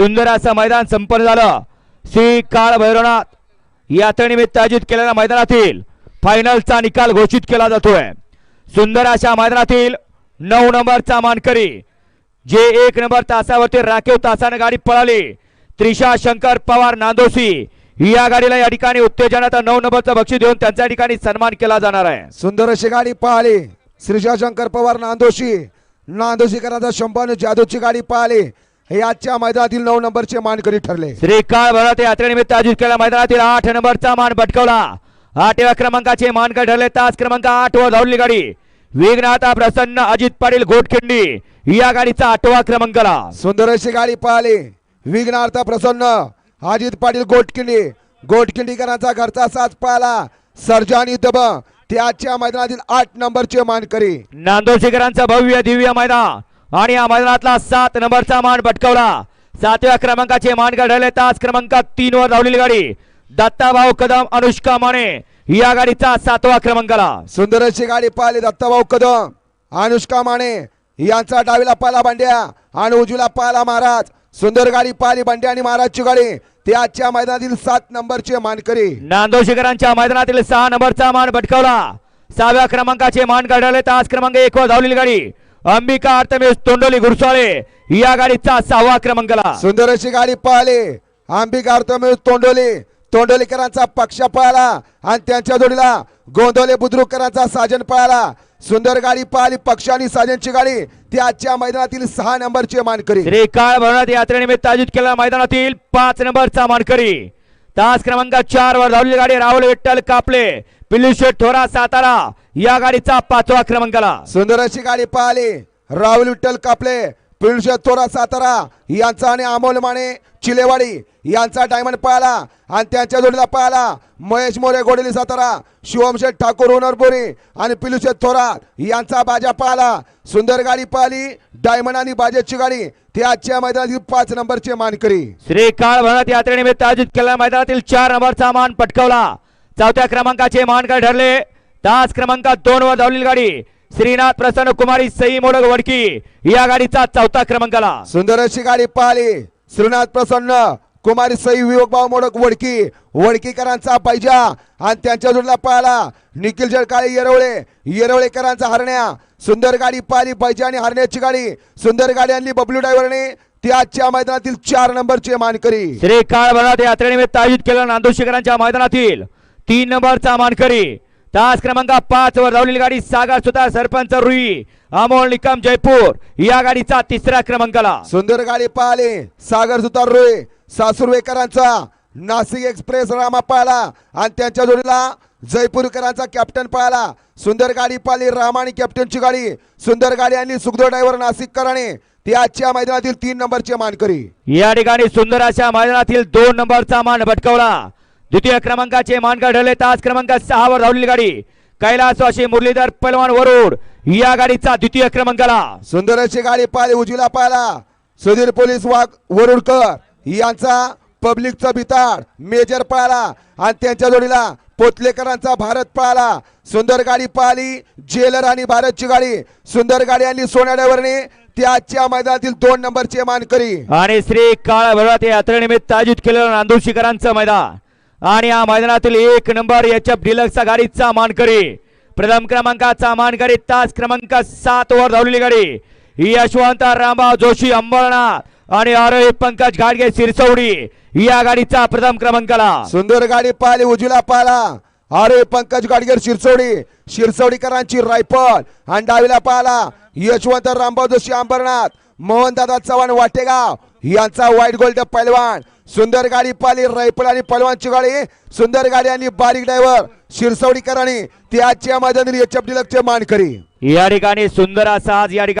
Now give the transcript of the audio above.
सुंदर असं मैदान संपन्न झालं. श्री काळ भैरवनाथ यात्रेनिमित्त आयोजित केलेल्या मैदानातील फायनलचा निकाल घोषित केला जातोय. सुंदर अशा मैदानातील नऊ नंबरचा मानकरी जे एक नंबर तासावरती राखीव तासाने गाडी पळाली. त्रिशा शंकर पवार नांदोसी या गाडीला या ठिकाणी उत्तेजनाचा नऊ नंबरचं बक्षीस देऊन त्यांच्या ठिकाणी सन्मान केला जाणार आहे. सुंदर अशी गाडी पळाली. श्रीशा शंकर पवार नांदोशी नांदोशीकरांचा शंभर जादूची गाडी पळाली. हे आजच्या मैदानातील नऊ नंबरचे मानकरी ठरले. श्री काळ भरत यात्रेनिमित्त आयोजित केलेल्या मैदानातील आठ नंबरचा मान पटकवला आठव्या क्रमांकाचे मानकर ठरले. तास क्रमांक आठ वर धावली गाडी. विघ्नाता प्रसन्न अजित पाटील घोटखिंडी या गाडीचा आठवा क्रमांकाला. सुंदर अशी गाडी पाहिली विघ्नार्थ प्रसन्न अजित पाटील गोटकिंडी गोटकिंडीकरांचा घरचा साथ पाहिला सर्जानी दब ते आजच्या मैदानातील आठ नंबरचे मानकरी. नांदोशीकरांचं भव्य दिव्य मैदान. आणि या मैदानातला सात नंबरचा मान पटकवला. सातव्या क्रमांकाचे मान ठरले तास क्रमांक तीन वर धावलेली गाडी. दत्ताभाऊ कदम अनुष्का माने या गाडीचा सातवा क्रमांकाला. सुंदर अशी गाडी पाहिली दत्ताभाऊ कदम अनुष्का माने. यांचा डावीला पाला बांड्या आणि उजवीला पाला महाराज. सुंदर गाडी पाहिली बांड्या आणि महाराजची गाडी. ते आजच्या मैदानातील सात नंबरचे मानकरी. नांदोशीकरांच्या मैदानातील सहा नंबरचा मान पटकावला. सहाव्या क्रमांकाचे मान काढले तास क्रमांक एक वर धावलेली गाडी. अंबिका अर्थमेश तोंडोली गुरसाळे या गाडीचा सहावा क्रमांकाला. सुंदर अशी गाडी पाहिली अंबिका अर्थमेश तोंडोली तोंडोलीकरांचा पक्ष पाहिला आणि त्यांच्या जोडीला गोंदवले बुद्रुककरांचा साजन पाहिला सुंदर गाडी पाहिली पक्ष आणि साजनची गाडी. ती आजच्या मैदानातील सहा नंबरचे मानकरी. श्री काळ भरनाथ यात्रेनिमित्त आयोजित केलेल्या मैदानातील पाच नंबरचा मानकरी. तास क्रमांक चार वर धावलेली गाडी राहुल विठ्ठल कापले. पिल्लुशेठ थोरा सातारा या गाडीचा पाचवा क्रमांकाला सुंदर अशी गाडी पाहिली. राहुल विठ्ठल कापले पिळशे तोरा सातारा यांचा आणि अमोल माने चिलेवाडी यांचा डायमंड पाहिला आणि त्यांच्या जोडीला पाहिला. महेश मोरे गोडेली सातारा शिवमशेठ ठाकूर उनरपुरी आणि पिलुशेठ थोरात यांचा बाजा पाहिला. सुंदर गाडी पाहिली डायमंड आणि बाजेची गाडी. ते आजच्या मैदानातील पाच नंबरचे मानकरी. श्री काळ भरनाथ यात्रेनिमित्त आयोजित केलेल्या मैदानातील चार नंबरचा मान पटकावला. चौथ्या क्रमांकाचे मानकर ठरले. तास क्रमांक दोन वर धावलेली गाडी. श्रीनाथ प्रसन्न कुमारी सई मोडक वडकी. या गाडीचा चौथा क्रमांकाला. सुंदर अशी गाडी पाहिली. श्रीनाथ प्रसन्न कुमारी सई विवेकभाऊ मोडक वडकी. वडकीकरांचा पायजा. आणि त्यांच्या जोडीला पाहिला. निखिल जळकाळे येरवळे. येरवळेकरांचा हरण्या. सुंदर गाडी पाहिली. पाहिजे आणि हरण्याची गाडी. सुंदर गाडी आणली बबलू ड्रायव्हरने ती आजच्या मैदानातील चार नंबरचे मानकरी. श्री काळ भरनाथ यात्रेनिमित्त आयोजित केलेल्या नांदोशीकरांच्या मैदानातील. तीन नंबरचा मानकरी. तास क्रमांक पाच वर धावलेली गाडी सागर सुतार सरपंच रुई अमोल निकम जयपूर. या गाडीचा तिसऱ्या क्रमांकाला. सुंदर गाडी पाहिली. सागर सुतार रोय सासुरवेकरांचा. नाशिक एक्सप्रेस रामा पाहिला. आणि त्यांच्या जोडीला जयपूरकरांचा कॅप्टन पाहिला. सुंदर गाडी पाहिली. रामा आणि कॅप्टनची गाडी. सुंदर गाडी आणली. सुखदेव ड्रायव्हर नाशिककरांनी ती आजच्या मैदानातील तीन नंबरचे मानकरी. या ठिकाणी सुंदर अशा मैदानातील दोन नंबरचा मान भटकवला. द्वितीय क्रमांकाचे मानकर ढळले तास क्रमांक सहा वर धावलेली गाडी. कैलासवाशी मुरलीधर पलवान वरुड या गाडीचा द्वितीय क्रमांकाला. सुंदर अशी गाडी पाहिली उजवीला पाहिला. सुधीर पोलीस वाघ वरुडकर यांचा पब्लिकचा बिताड मेजर पाहिला आणि त्यांच्या जोडीला पोतलेकरांचा भारत पाहिला सुंदर गाडी पाहिली जेलर आणि भारतची गाडी. सुंदर गाडी आणली सोन्या ड्रायव्हरने. ती आजच्या मैदानातील दोन नंबरचे मानकरी. आणि श्री काळ भरत यात्रेनिमित्त आयोजित केलेलं नांदुशीकरांचं मैदान. आणि या मैदानातील एक नंबर एच एफ डिलक्सचा गाडीचा मानकरी प्रथम क्रमांकाचा मानकरी तास क्रमांक सात वर धावलेली गाडी. यशवंत रामभाव जोशी अंबरनाथ आणि आरोही पंकज घाडगे सिरसवडी या गाडीचा प्रथम क्रमांकाला. सुंदर गाडी पाहिली उजवीला पाहिला. अरे पंकज गाडगेर शिरसोडी शिरसोडीकरांची रायफल. आणि डावीला पाहिला. यशवंत रामभाव जोशी अंबरनाथ मोहनदादा चव्हाण वाटेगाव यांचा व्हाईट गोल्ड पैलवान सुंदर गाडी पाली रायफल आणि पलवानची गाडी. सुंदर गाडी आणि बारीक ड्रायव्हर शिरसवडीकरांनी ती आजच्या मैदानी एच एफ डिलक्सचे मानकरी. या ठिकाणी सुंदर असा आज या ठिकाणी